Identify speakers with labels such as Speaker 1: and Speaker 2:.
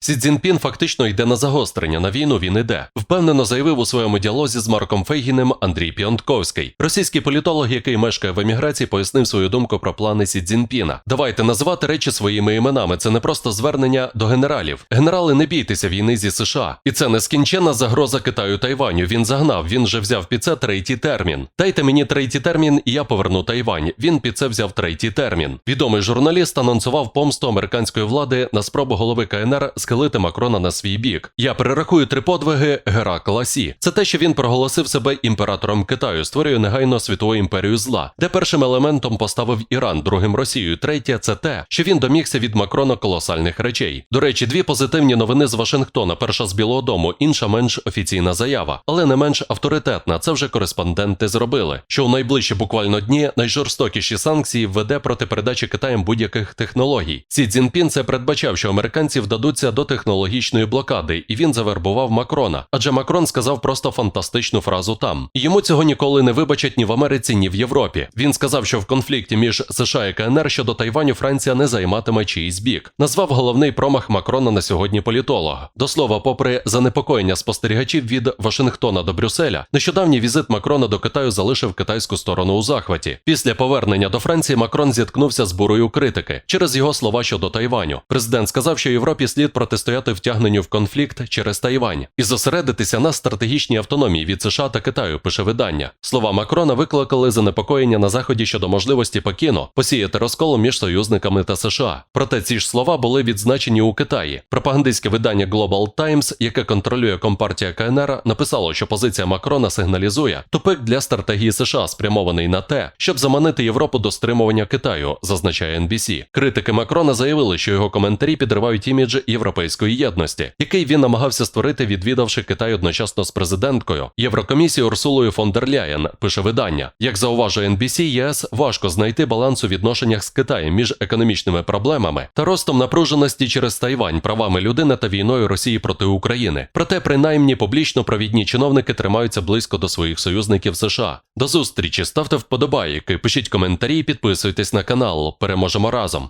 Speaker 1: Сі Цзіньпін фактично йде на загострення. На війну він іде. Впевнено заявив у своєму діалозі з Марком Фейгіним Андрій Піонтковський. Російський політолог, який мешкає в еміграції, пояснив свою думку про плани Сі Цзіньпіна. Давайте називати речі своїми іменами. Це не просто звернення до генералів. Генерали, не бійтеся війни зі США. І це нескінченна загроза Китаю Тайваню. Він загнав. Він же взяв під це третій термін. Дайте мені третій термін, і я поверну Тайвань. Він під це взяв третій термін. Відомий журналіст анонсував помсту американської влади на спробу голови КНР схилити Макрона на свій бік. Я перерахую три подвиги Геракла Сі. Це те, що він проголосив себе імператором Китаю, створює негайно світову імперію зла, де першим елементом поставив Іран, другим Росію. Третє це те, що він домігся від Макрона колосальних речей. До речі, дві позитивні новини з Вашингтона. Перша з Білого Дому, інша менш офіційна заява, але не менш авторитетна. Це вже кореспонденти зробили. Що у найближчі буквально дні найжорстокіші санкції введе проти передачі Китаєм будь-яких технологій. Сі Цзіньпін це передбачав, що американці вдадуться до технологічної блокади, і він завербував Макрона. Адже Макрон сказав просто фантастичну фразу там. Йому цього ніколи не вибачать ні в Америці, ні в Європі. Він сказав, що в конфлікті між США і КНР щодо Тайваню Франція не займатиме чиїсь бік. Назвав головний промах Макрона на сьогодні політолог. До слова, попри занепокоєння спостерігачів від Вашингтона до Брюсселя, нещодавній візит Макрона до Китаю залишив китайську сторону у захваті. Після повернення до Франції Макрон зіткнувся з бурою критики через його слова щодо Тайваню. Президент сказав, що Європі слід протистояти втягненню в конфлікт через Тайвань і зосередитися на стратегічній автономії від США та Китаю. Пише видання. Слова Макрона викликали занепокоєння на заході щодо можливості Пекіну посіяти розколу між союзниками та США. Проте ці ж слова були відзначені у Китаї. Пропагандистське видання Global Times, яке контролює компартія КНР, написало, що позиція Макрона сигналізує тупик для стратегії США, спрямований на те, щоб заманити Європу до стримування Китаю, зазначає NBC. Критики Макрона заявили, що його коментарі підривають імідж європейської єдності, який він намагався створити, відвідавши Китай одночасно з президенткою Єврокомісії Урсулою фон дер Ляєн. Пише видання. Як зауважує NBC, ЄС важко знайти баланс у відношеннях з Китаєм між економічними проблемами та ростом напруженості через Тайвань, правами людини та війною Росії проти України. Проте, принаймні, публічно провідні чиновники тримаються близько до своїх союзників США. До зустрічі ставте вподобайки, пишіть коментарі, підписуйтесь на канал. Переможемо разом.